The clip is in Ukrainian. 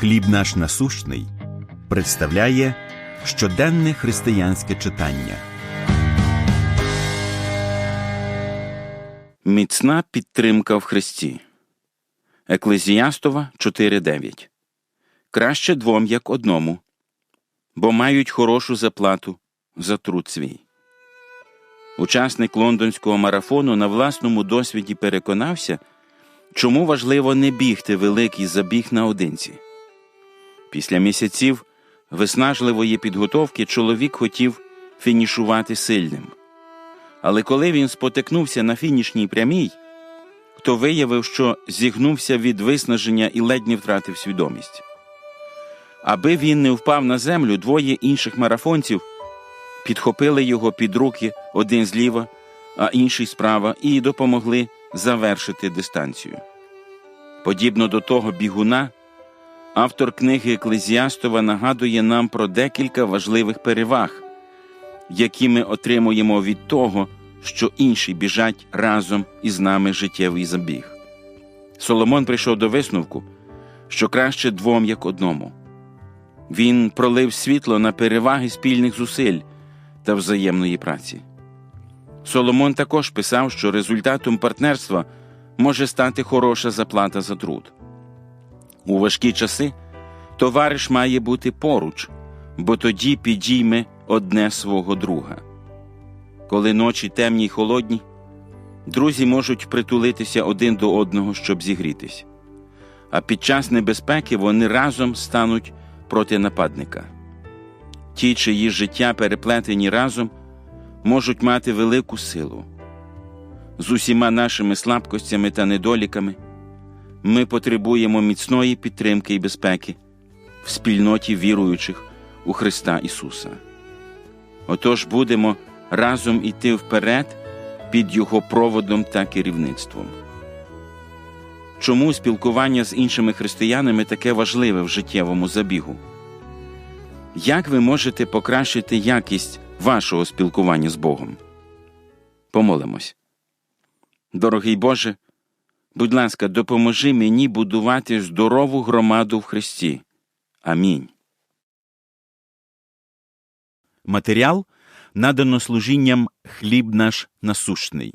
Хліб наш насущний представляє щоденне християнське читання. Міцна підтримка в Христі. Еклезіастова 4.9. Краще двом, як одному, бо мають хорошу заплату за труд свій. Учасник лондонського марафону на власному досвіді переконався, чому важливо не бігти великий забіг наодинці. Після місяців виснажливої підготовки чоловік хотів фінішувати сильним. Але коли він спотикнувся на фінішній прямій, то виявив, що зігнувся від виснаження і ледь не втратив свідомість. Аби він не впав на землю, двоє інших марафонців підхопили його під руки один зліва, а інший справа, і допомогли завершити дистанцію. Подібно до того бігуна, автор книги Еклезіастова нагадує нам про декілька важливих переваг, які ми отримуємо від того, що інші біжать разом із нами життєвий забіг. Соломон прийшов до висновку, що краще двом, як одному. Він пролив світло на переваги спільних зусиль та взаємної праці. Соломон також писав, що результатом партнерства може стати хороша заплата за труд. У важкі часи товариш має бути поруч, бо тоді підійме одне свого друга. Коли ночі темні й холодні, друзі можуть притулитися один до одного, щоб зігрітись, а під час небезпеки вони разом стануть проти нападника. Ті, чиї життя переплетені разом, можуть мати велику силу. З усіма нашими слабкостями та недоліками ми потребуємо міцної підтримки і безпеки в спільноті віруючих у Христа Ісуса. Отож будемо разом іти вперед під Його проводом та керівництвом. Чому спілкування з іншими християнами таке важливе в життєвому забігу? Як ви можете покращити якість вашого спілкування з Богом? Помолимось. Дорогий Боже, будь ласка, допоможи мені будувати здорову громаду в Христі. Амінь. Матеріал надано служінням Хліб наш насущний.